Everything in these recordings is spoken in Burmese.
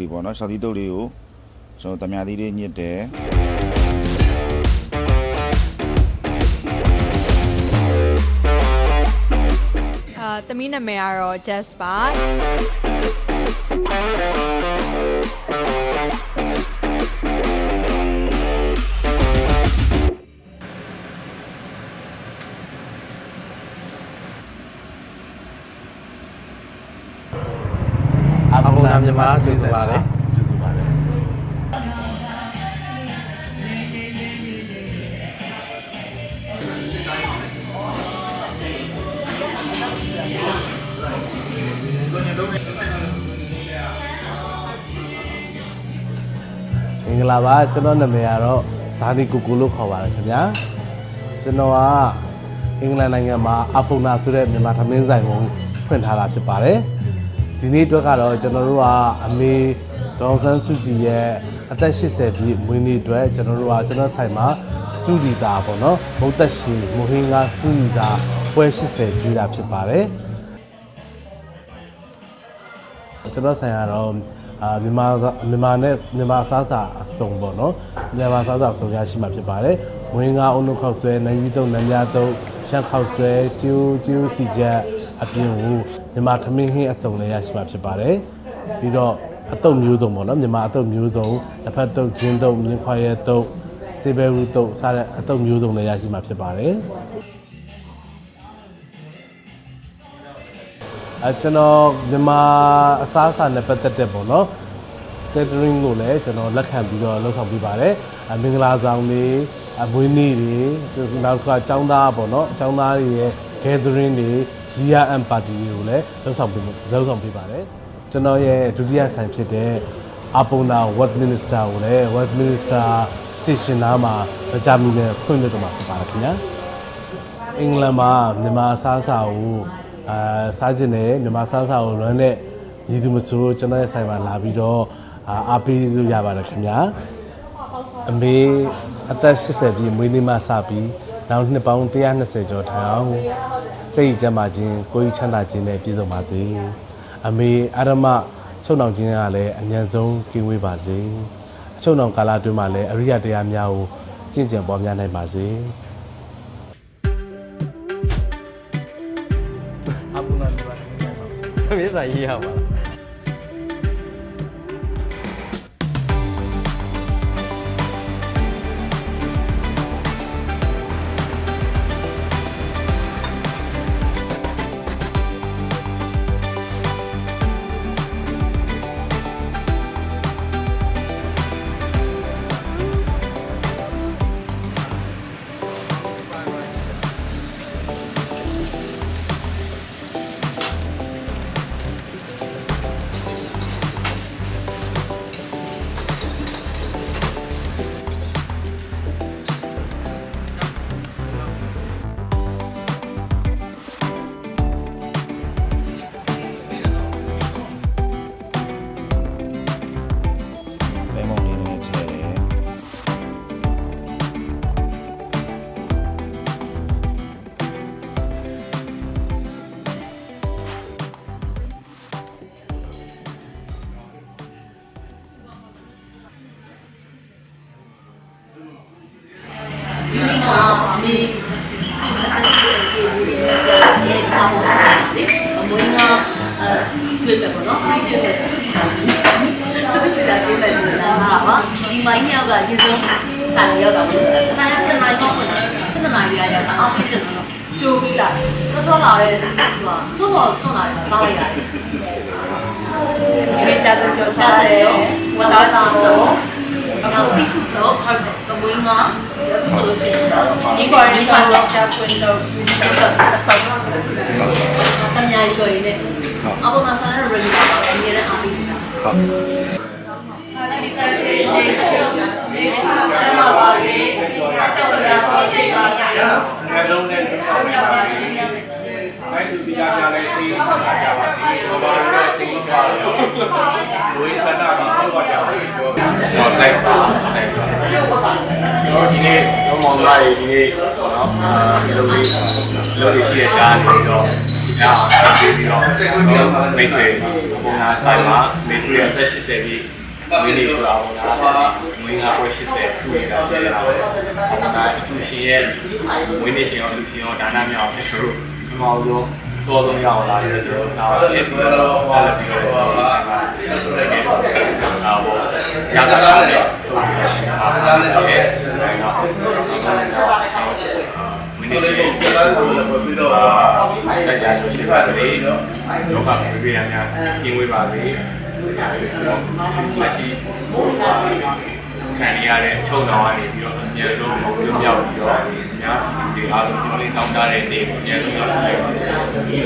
တွေပေါ့နော်ရှောက်သီးတုပ်တွေကိုကျွန်တော်တမာသီးလေးညစ်တယ်အာသမီးနာမည်ကတော့ Jess ပါ အဘုံနာမြန်မာကျေးဇူးပါတယ်ကျေးဇူးပါတယ်မင်္ဂလာပါကျွန်တော်နာမည်ကတော့ဇာတိကူကူလို့ခေါ်ပါတယ်ခင်ဗျာကျွန်တော်ကအင်္ဂလန်နိုင်ငံမှာအဖုန်နာဆိုတဲ့မြန်မာသမင်းဆိုင်ကိုဖွင့်ထားတာဖြစ်ပါတယ် ဒီနေ့အတွက်ကတော့ကျွန်တော်တို့ကအမေဒေါန်ဆန်းစုကြည်ရဲ့အသက်80ပြည့်မွေးနေ့အတွက်ကျွန်တော်တို့ကကျွန်တော်ဆိုင်မှာစတူဒီတာပေါ့နော်ဘုတ်သက်ရှိမိုဟင်္ဂါစတူဒီတာပွဲ80ကျွေးတာဖြစ်ပါတယ်ကျွန်တော်ဆိုင်ကတော့အာမြန်မာမြန်မာနဲ့မြန်မာစားစာအစုံပေါ့နော်မြန်မာစားစာအစုံရရှိမှာဖြစ်ပါတယ်ဝင်းကားအုံနှုတ်ခောက်ဆွဲနိုင်ကြီးတုံးနမ်းများတုံးရှမ်းခောက်ဆွဲကျူးကျူးစီချက် အပြင်ကိုမြန်မာထမင်းဟင်းအစုံလည်းရရှိမှာဖြစ်ပါတယ်ပြီးတော့အတုပ်မျိုးစုံပေါ့နော်မြန်မာအတုပ်မျိုးစုံတစ်ဖက်တုပ်ဂျင်းတုပ်မြင်းခွာရဲတုပ်စေဘဲရူတုပ်စတဲ့အတုပ်မျိုးစုံလည်းရရှိမှာဖြစ်ပါတယ်အဲကျွန်တော်မြန်မာအစားအစာနဲ့ပတ်သက်တဲ့ပေါ့နော် catering ကိုလည်းကျွန်တော်လက်ခံပြီးတော့လုပ်ဆောင်ပေးပါတယ်အမင်္ဂလာဆောင်တွေအမွေးနေ့တွေနောက်တစ်ခါចောင်းသားပေါ့နော်ចောင်းသားတွေရဲ့ gathering တွေ year end party တွေကိုလည်းလုပ်ဆောင်ပေးလုပ်ဆောင်ပေးပါတယ်ကျွန်တော်ရဲ့ဒုတိယဆိုင်ဖြစ်တဲ့အပုံနာ West Minister ကိုလည်း West Minister Station နားမှာမကြမီနဲ့ဖွင့်လှစ်တော့မှာဖြစ်ပါတယ်ခင်ဗျာအင်္ဂလန်မှာမြန်မာစားစာကိုအာစားကျင်တယ်မြန်မာစားစာကိုလွမ်းတဲ့ညီသူမဆိုကျွန်တော်ရဲ့ဆိုင်မှာလာပြီးတော့အာအားပေးလို့ရပါတယ်ခင်ဗျာအမေအသက်80ပြည့်မွေးနေ့မှစပြီးနောက်နှစ်ပေါင်း120ကျော်ထိုင်အောင် စိတ်ကြမ်းပါခြင်းကိုယ်ကြီးချမ်းသာခြင်းနဲ့ပြည့်စုံပါစေအမေအရမချုပ်နှောင်ခြင်းကလည်းအញ្ញံဆုံးကင်းဝေးပါစေအချုပ်နှောင်ကာလအတွင်းမှာလည်းအရိယတရားများကိုကျင့်ကြံပွားများနိုင်ပါစေအဘုံနာမြန်မာနိုင်ငံမှာမြေစာရေးရပါလား ရဲ့တာဝန်လေအမွေးငါအဲတွေ့မယ်ပေါ့နော်ဒီတွေ့မယ်ဆိုဒီစာကြည့်ဆိုဒီစာကြည့်မယ်ဆိုတာမှာပါဒီမိုင်းရောက်ကရေစုံစာရောက်တာပေါ့စာရတဲ့နိုင်ပေါ့နော်စနေနိုင်ရရတာအောက်ပြစ်တယ်နော်ချိုးပေးလာသစောလာတဲ့ဟိုသွတ်တော်ဆွန့်လာတယ်စားလိုက်ရတယ်ဒီနေ့ကြာတော့စားတယ်ဝတ်သားတော့နောက်စီဖူးတော့ဟုတ်တယ်အမွေးငါဆိုလို့ရှိရင် ဒီကော်ဒီကော်တော့ချပွင့်တော့ဒီတော့အဆောက်တမယာကိုရင်းနဲ့အဘမဆန်ရရည်ပါအမြဲတမ်းအားပေးတာဟုတ်ဒီကနေ့ဒီဆောင်ဒီဆောင်ကျမပါစေတော်ရတော်ရှိပါစေငါလုံးနဲ့ဒီဆောင်မြတ်ပါစေ မြတ်ပါစေဆိုင်သူပြပြလိုက်ပြီးဆက်လာကြပါဒီလိုပါလို့သိချာလို့ဝိသနာမှာပြောကြပါလို့ပြောကျွန်တော်လိုက်ပါလိုက်ပါတော့ဒီနေ့တော့မောင်လာရေးဒီနေ့ပေါ့နော်အာဒီလိုလေးဒီလိုလေးရှိရကြားနေတော့ဒီညာအောင်ပြီးပြီးတော့မိတ်ဆွေပုံနာဆိုင်မှာမိတ်ဆွေရဲ့သက်ရှိစေပြီးဝင်းနေကြအောင်လားဝင်းကပွဲရှိစေသူ့ရဲ့ကျေလာတယ်ပုံနာသူရှင်ရဲ့ဝင်းနေရှင်ရောလူရှင်ရောဒါနမြောက်ကျွန်တော်တို့ ဒီမှာလို့စောဆုံးရအောင်လာတယ်ကျွန်တော်နားပါတယ်ပြီးတော့ဆက်လက်ပြီးတော့ဒီဆိုင်မှာတကယ်အာဘောရတာလည်းဆိုပြီးတော့အားလုံးရဲ့နိုင်တော့မင်းတို့ရဲ့ပြီးတော့တရားလို့ရှိပါလေလောကပြေပြေရများကျင်းဝေးပါလေမရှိ ခံရတဲ့အချုံတော်ကနေပြီးတော့အမြဲဆုံးမပြုမြောက်ပြီးတော့ညာဒီအားလုံးကျွန်တော်လေးတောင်းတတဲ့နေ့ကိုအမြဲဆုံးရောက်ရှိပါစေ။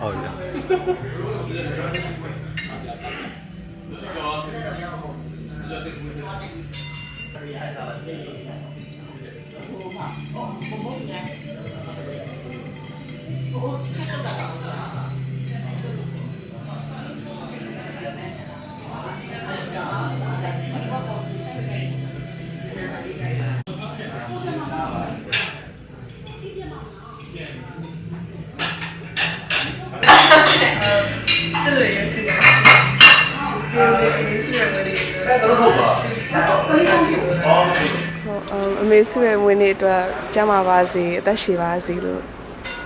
ဟုတ်ကဲ့ အမေစုရဲ့ဝင်နေအတွက်ကျမ်းမာပါစေအသက်ရှည်ပါစေလို့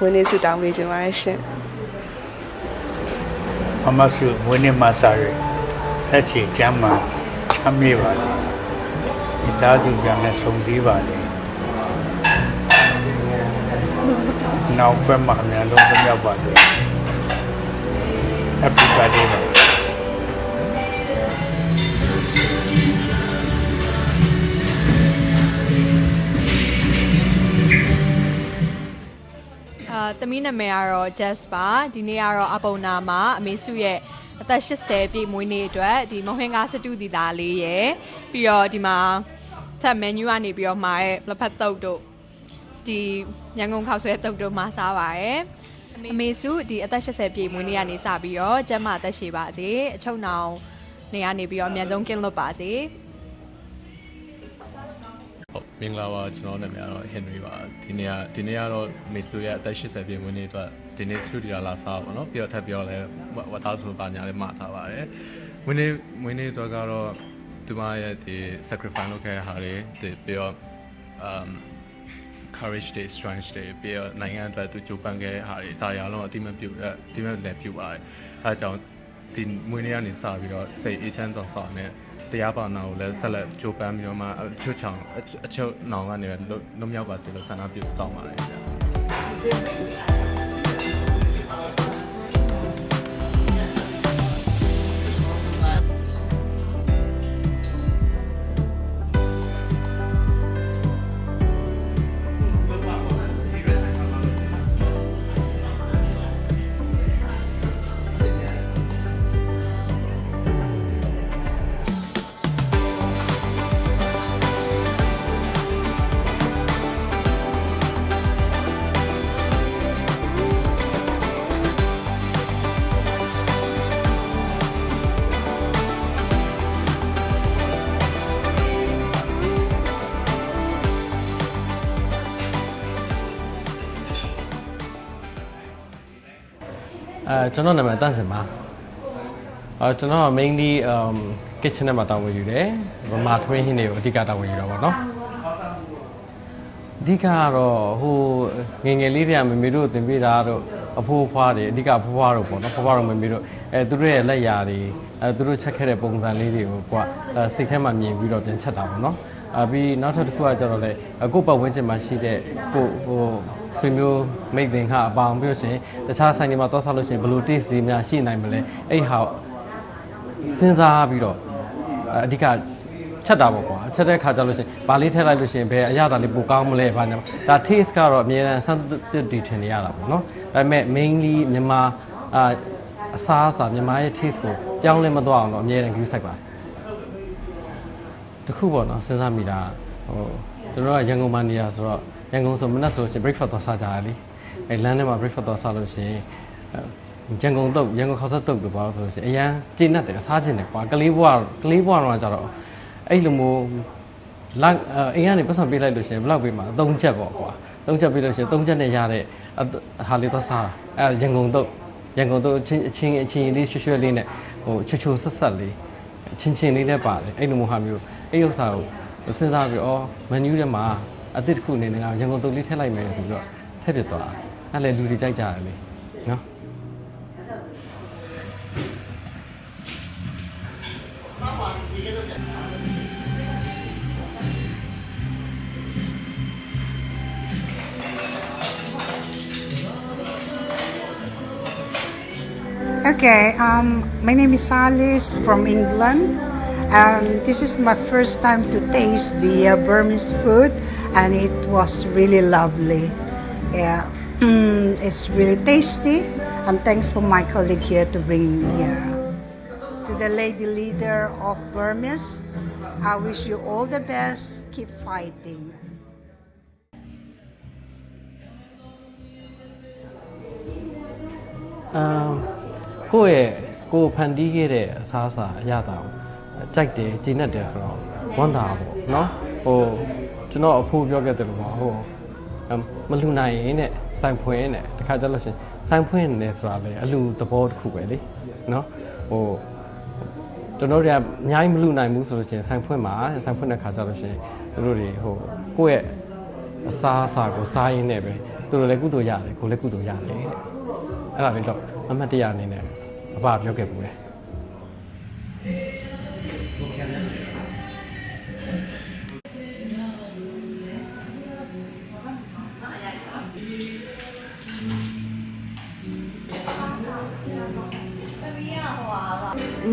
ဝင်နေဆုတောင်းပေးခြင်းပါတယ်ရှင်မမဆုဝင်းနေမဆာရ လက်ချေကျမ်းမှာချမ်းမြေပါစေဒီသားစုကြနဲ့ဆုံစည်းပါစေနောက်ဘက်မှာအများလုံးပြမြောက်ပါစေ Happy birthday ပါအာသမီးနာမည်ကတော့ Jess ပါဒီနေ့ကတော့အပုံနာမှာအမေစုရဲ့ အသက်80ပြည့်မွေးနေ့အတွက်ဒီမဟင်္ဂါစတူဒီသားလေးရယ်ပြီးတော့ဒီမှာဆက် menu ကနေပြီးတော့မှာရဲ့လက်ဖက်တုပ်တို့ဒီညံကုန်ခောက်ဆွဲတုပ်တို့မှာစားပါရယ်အမေစုဒီအသက်80ပြည့်မွေးနေ့ကနေစပြီးတော့ကျန်းမအသက်ရှည်ပါစေအချုံနောင်နေကနေပြီးတော့အမြန်ဆုံးကင်းလွတ်ပါစေဟုတ်မင်္ဂလာပါကျွန်တော်နာမည်ကတော့ Henry ပါဒီနေ့ကဒီနေ့ကတော့မေဆိုရဲ့အသက်80ပြည့်ဝင်းနေ့အတွက် ဒီနေ့ studio လာစားပါတော့ပြီးတော့ထပ်ပြောလဲဝတ်သားဆိုပါညာလေးမှာထားပါတယ်ဝင်းနေ့ဝင်းနေ့အတွက်ကတော့ဒီမရဲ့ဒီ sacrifice လုပ်ခဲ့တဲ့ဟာတွေဒီပြီးတော့ um courage day strength day ပြီးတော့နိုင်ငံအတွက်သူကြိုးပမ်းခဲ့တဲ့ဟာတွေဒါရအောင်အတိမပြုအတိမလည်းပြုပါတယ်အဲအကြောင်းဒီမွေးနေ့ကနေစပြီးတော့စိတ်အေးချမ်းသောစွာနဲ့တရားပါနာကိုလည်းဆက်လက်ကြိုးပမ်းပြီးတော့မှအချွတ်ချောင်အချွတ်နောင်ကနေလွတ်လွတ်မြောက်ပါစေလို့ဆန္ဒပြုတောင်းပါတယ်ဗျာ ကျွန်တော်နာမည်တန့်စင်ပါအဲကျွန်တော်က mainly um kitchen ထဲမှာတာဝန်ယူတယ်ဗမာထွင်းဟင်းတွေကိုအဓိကတာဝန်ယူတာပေါ့နော်အဓိကကတော့ဟိုငယ်ငယ်လေးတွေကမမေတို့သင်ပေးတာတို့အဖိုးအဖွားတွေအဓိကဖွားဖွားတို့ပေါ့နော်ဖွားဖွားတို့မမေတို့အဲသူတို့ရဲ့လက်ရာတွေအဲသူတို့ချက်ခဲ့တဲ့ပုံစံလေးတွေကိုကွာအဲစိတ်ထဲမှာမြင်ပြီးတော့ပြန်ချက်တာပေါ့နော်အပြီးနောက်ထပ်တစ်ခုကကျတော့လေအခုပတ်ဝန်းကျင်မှာရှိတဲ့ကိုဟို ဆွေမျိုးမိတ်သင်္ခအပေါင်းပြီးလို့ရှိရင်တခြားဆိုင်တွေမှာတောက်ဆောက်လို့ရှိရင်ဘယ်လို taste တွေများရှိနိုင်မလဲအဲ့ဟာစဉ်းစားပြီးတော့အဓိကချက်တာပေါ့ကွာချက်တဲ့ခါကျလို့ရှိရင်ဗာလေးထည့်လိုက်လို့ရှိရင်ဘယ်အရသာလေးပိုကောင်းမလဲဘာညာဒါ taste ကတော့အများအားဆန်းတက်တည်ထင်နေရတာပေါ့နော်ဒါပေမဲ့ mainly မြန်မာအာအစားအစာမြန်မာရဲ့ taste ကိုပြောင်းလဲမသွားအောင်တော့အများအား view site ပါတခုပေါ့နော်စဉ်းစားမိတာ ဟိုကျွန်တော်ကရန်ကုန်မှာနေရဆိုတော့ရန်ကုန်ဆိုမနက်ဆိုရှင် breakfast တော့စားကြရလीအဲလမ်းထဲမှာ breakfast တော့စားလို့ရှိရင်ရန်ကုန်တုတ်ရန်ကုန်ခေါက်ဆက်တုတ်လို့ပါဆိုလို့ရှိရင်အရန်ကျဉ်တ်တယ်စားကျင်တယ်ကွာကလေးဘွားကလေးဘွားတော့ကြတော့အဲ့လိုမျိုးလက်အိမ်ကနေပတ်စံပေးလိုက်လို့ရှိရင်ဘယ်လောက်ပေးမှာအသုံးချက်ပေါ့ကွာသုံးချက်ပြီးလို့ရှိရင်သုံးချက်နဲ့ရတဲ့အဟာလေးတော့စားတာအဲရန်ကုန်တော့ရန်ကုန်တော့အချင်းအချင်းအချင်းလေးရွှွှွှလေးနဲ့ဟိုချွတ်ချွတ်ဆက်ဆက်လေးချင်းချင်းလေးလည်းပါတယ်အဲ့လိုမျိုးဟာမျိုးအဲ့ဥစ္စာကို စဉ်းစားပြီးအော်မန်နူးထဲမှာအသစ်တစ်ခုအနေနဲ့ရန်ကုန်တုပ်လေးထည့်လိုက်မယ်ဆိုပြီးတော့ထည့်ပြသွားတာအဲ့လေလူတွေကြိုက်ကြတယ်လေနော် Okay, um, my name is Alice from England. Um, this is my first time to taste the uh, Burmese food, and it was really lovely. Yeah, mm, it's really tasty, and thanks for my colleague here to bring me here. To the lady leader of Burmese, I wish you all the best. Keep fighting. အမ်ကိုယ့်ရဲ့ကိုယ်ဖန်တီးခဲ့တဲ့အစားအစာအရသာကို ကြိုက်တယ်ကျဉ်တ်တယ်ဆိုတော့ဝမ်းသာပါပေါ့နော်ဟိုကျွန်တော်အဖိုးပြောခဲ့တယ်လို့ပေါ့ဟိုအမ်မလူနိုင်ရင်နဲ့စိုင်ဖွင့်နဲ့တခါကျလို့ရှရင်စိုင်ဖွင့်နေဆိုတာလေအလူသဘောတစ်ခုပဲလေနော်ဟိုကျွန်တော်တို့ကအများကြီးမလူနိုင်ဘူးဆိုလို့ရှိရင်စိုင်ဖွင့်မှာစိုင်ဖွင့်တဲ့ခါကျလို့ရှိရင်တို့တွေဟိုကိုယ့်ရဲ့အစားအစာကိုစားရင်းနဲ့ပဲသူတို့လည်းကုသိုလ်ရတယ်ကိုယ်လည်းကုသိုလ်ရတယ်တဲ့အဲ့ဒါလေးတော့အမှတ်တရအနေနဲ့အဖပြောခဲ့ပူတ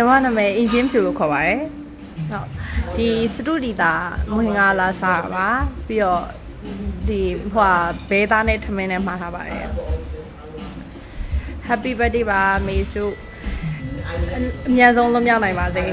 ညီမနာမည်အင်ဂျင်ဖြူလို့ခေါ်ပါတယ်ဟုတ်ဒီစတူဒီတာမွင်္ဂလာစားပါပြီးတော့ဒီဟိုဘဲသားနဲ့ထမင်းနဲ့မှာထားပါတယ် Happy birthday ပါမေစုအများဆုံးလွန်မြောက်နိုင်ပါစေ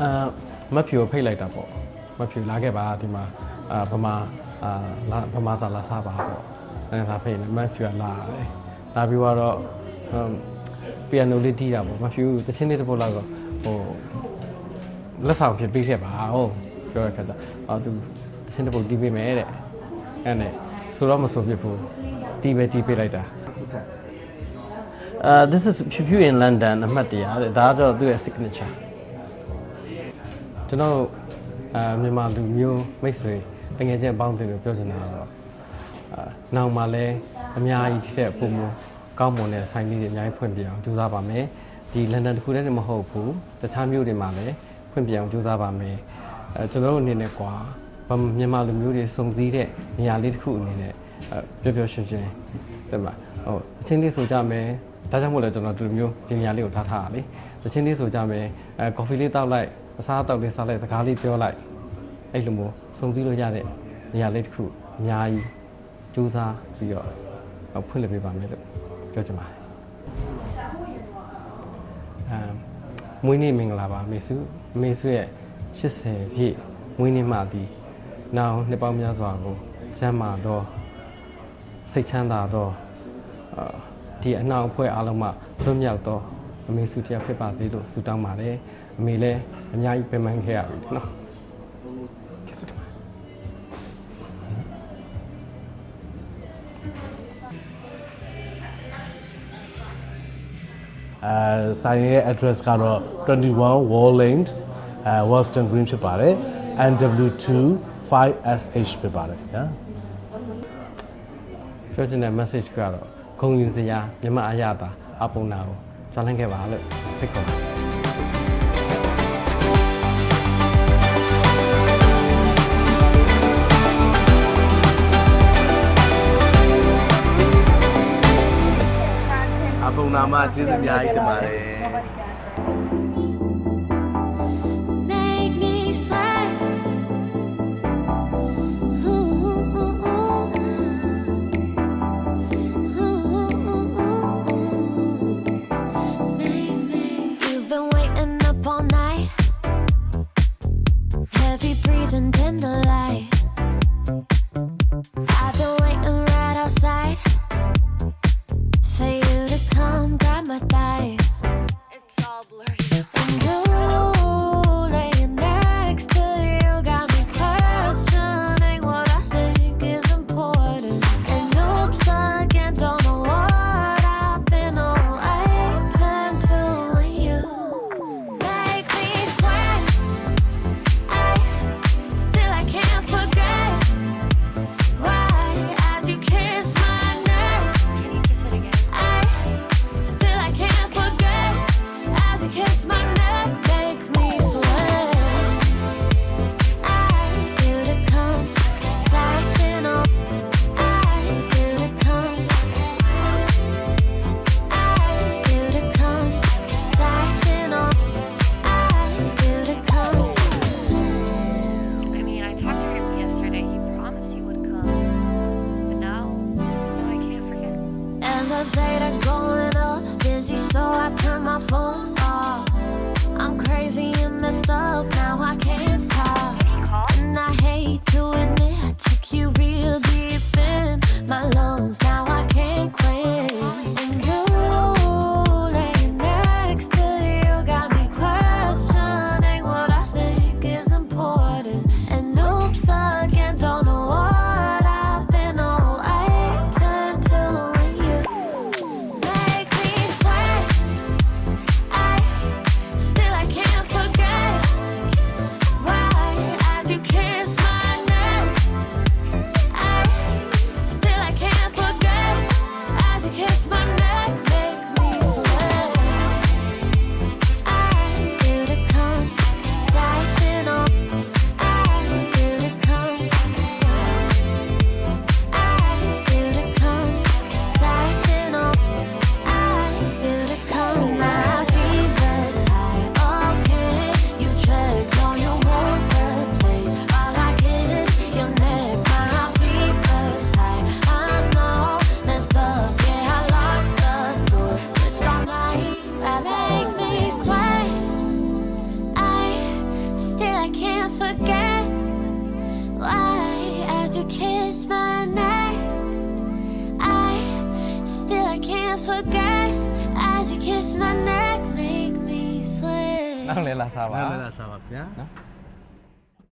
အာမဖြူကိုဖိတ်လိုက်တာပေါ့မဖြူလာခဲ့ပါဒီမှာအာဗမာအာလာဗမာစာလာစားပါပေါ့အဲဒါဖိတ်နေမဖြူကလာတယ်လာပြီးတော့ဟမ်ပီယနိုလေးတီးတာပေါ့မဖြူတချင်းလေးတစ်ပုတ်လောက်တော့ဟိုလက်ဆောင်ဖြစ်ပေးခဲ့ပါဟုတ်ပြောရခါကျအော်သူတချင်းတစ်ပုတ်တီးပေးမယ်တဲ့အဲ့နဲ့ဆိုတော့မဆိုဖြစ်ဘူးတီးပဲတီးပေးလိုက်တာ Uh, this is Pew Pew in London အမှတ်တရတဲ့ဒါကတော့သူ့ရဲ့ signature ကျွန်တော်အာမြန်မာလူမျိုးမိတ်ဆွေတကယ်ချင်းပေါင်းတင်လို့ပြောချင်တာကတော့အာနောက်မှလည်းအများကြီးတစ်ချက်ပုံမကောင်းမွန်တဲ့ဆိုင်လေးတွေအများကြီးဖွင့်ပြအောင်ကြိုးစားပါမယ်ဒီလန်ဒန်တစ်ခုတည်းနဲ့မဟုတ်ဘူးတခြားမြို့တွေမှာလည်းဖွင့်ပြအောင်ကြိုးစားပါမယ်အဲကျွန်တော်တို့အနေနဲ့ကွာဗမြန်မာလူမျိုးတွေစုံစည်းတဲ့နေရာလေးတစ်ခုအနေနဲ့အဲပျော်ပျော်ရွှင်ရွှင်တဲ့မှာဟိုအချင်းလေးဆိုကြမယ်ဒါကြောင့်မို့လဲကျွန်တော်ဒီလိုမျိုးဒီနေရာလေးကိုထားထားတာလေအချင်းလေးဆိုကြမယ်အဲကော်ဖီလေးတောက်လိုက် အစားအသောက်လေးစားလိုက်စကားလေးပြောလိုက်အဲ့လိုမျိုးစုံစည်းလို့ရတဲ့နေရာလေးတစ်ခုအများကြီးစူးစမ်းပြီးတော့ဖွင့်လှစ်ပေးပါမယ်လို့ပြောချင်ပါတယ်အမ်မွေးနေ့မင်္ဂလာပါမေစုမေစုရဲ့80ပြည့်မွေးနေ့မှသည်နောင်နှစ်ပေါင်းများစွာကိုကျမ်းမာသောစိတ်ချမ်းသာသောအာဒီအနှောင်အဖွဲ့အားလုံးမှလွတ်မြောက်သောအမေစုတရားဖြစ်ပါစေလို့ဆုတောင်းပါတယ်အမေလည်း အများကြီးပင်ပန်းခဲ့ရပြီနော်ကျေးဇူးတင်ပါတယ်အဲဆိုင်ရဲ့ address ကတော့21 Wall Lane အဲ Western Green ဖြစ်ပါတယ် NW2 5SH ဖြစ်ပါတယ်ညာပြောချင်တဲ့ message ကတော့ဂုံယူစရာမြမအရသာအပုံနာကိုကြွားလန်းခဲ့ပါလို့ဖိတ်ခေါ်ပါတယ် မှာကျေးဇူးအများကြီးတင်ပါတယ်